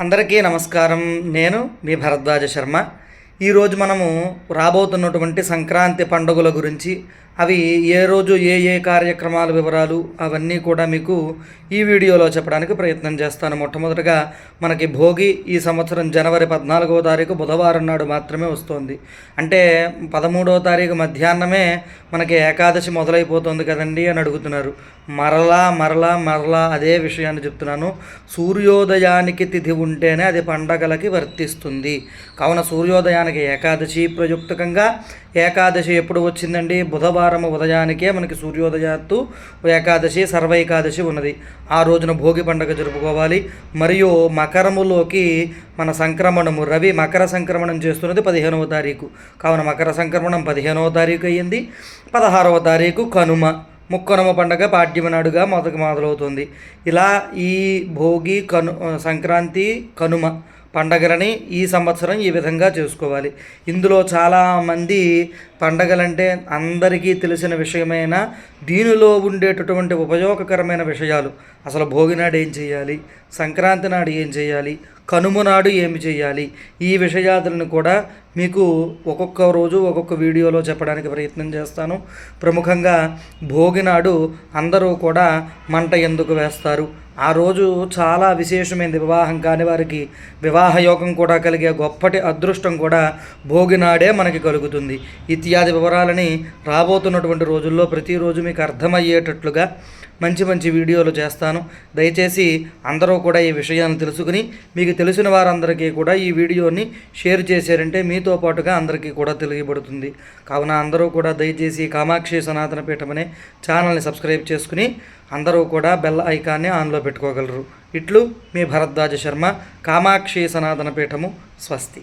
అందరికీ నమస్కారం. నేను మీ భరద్వాజ శర్మ. ఈరోజు మనము రాబోతున్నటువంటి సంక్రాంతి పండుగల గురించి అవి ఏ రోజు ఏ ఏ కార్యక్రమాల వివరాలు అవన్నీ కూడా మీకు ఈ వీడియోలో చెప్పడానికి ప్రయత్నం చేస్తాను. మొట్టమొదటగా మనకి భోగి ఈ సంవత్సరం జనవరి పద్నాలుగవ తారీఖు బుధవారం నాడు మాత్రమే వస్తుంది. అంటే పదమూడవ తారీఖు మధ్యాహ్నమే మనకి ఏకాదశి మొదలైపోతుంది కదండి అని అడుగుతున్నారు. మరలా మరలా మరలా అదే విషయాన్ని చెప్తున్నాను. సూర్యోదయానికి తిథి ఉంటేనే అది పండగలకి వర్తిస్తుంది. కావున సూర్యోదయానికి ఏకాదశి ప్రయుక్తకంగా ఏకాదశి ఎప్పుడు వచ్చిందండి? బుధవారం ఉదయానికే మనకి సూర్యోదయాత్తు ఏకాదశి సర్వైకాదశి ఉన్నది. ఆ రోజున భోగి పండుగ జరుపుకోవాలి. మరియు మకరములోకి మన సంక్రమణము రవి మకర సంక్రమణం చేస్తున్నది పదిహేనవ తారీఖు. కావున మకర సంక్రమణం పదిహేనవ తారీఖు అయ్యింది. పదహారవ తారీఖు కనుమ ముక్కనుమ పండగ పాడ్యమ నాడుగా మొదటి మొదలవుతుంది. ఇలా ఈ భోగి కను సంక్రాంతి కనుమ పండగలని ఈ సంవత్సరం ఈ విధంగా చేసుకోవాలి. ఇందులో చాలామంది పండగలంటే అందరికీ తెలిసిన విషయమైన దీనిలో ఉండేటటువంటి ఉపయోగకరమైన విషయాలు. అసలు భోగి నాడు ఏం చేయాలి? సంక్రాంతి నాడు ఏం చేయాలి? కనుమ నాడు ఏమి చేయాలి? ఈ విషయాదులను కూడా మీకు ఒక్కొక్క రోజు ఒక్కొక్క వీడియోలో చెప్పడానికి ప్రయత్నం చేస్తాను. ప్రముఖంగా భోగినాడు అందరూ కూడా మంట ఎందుకు వేస్తారు? ఆ రోజు చాలా విశేషమైనది వివాహం కాని వారికి వివాహ యోగం కూడా కలిగే గొప్పటి అదృష్టం కూడా భోగినాడే మనకి కలుగుతుంది. ఇత్యాది వివరాలని రాబోతున్నటువంటి రోజుల్లో ప్రతిరోజు మీకు అర్థమయ్యేటట్లుగా మంచి మంచి వీడియోలు చేస్తాను. దయచేసి అందరూ కూడా ఈ విషయాన్ని తెలుసుకుని మీకు తెలిసిన వారందరికీ కూడా ఈ వీడియోని షేర్ చేశారంటే మీతో పాటుగా అందరికీ కూడా తెలియబడుతుంది. కావున అందరూ కూడా దయచేసి కామాక్షి సనాతన పీఠం అనే ఛానల్ని సబ్స్క్రైబ్ చేసుకుని అందరూ కూడా బెల్ ఐకాన్ని ఆన్లో పెట్టుకోగలరు. ఇట్లు మీ భరద్వాజ శర్మ కామాక్షి సనాతన పీఠము స్వస్తి.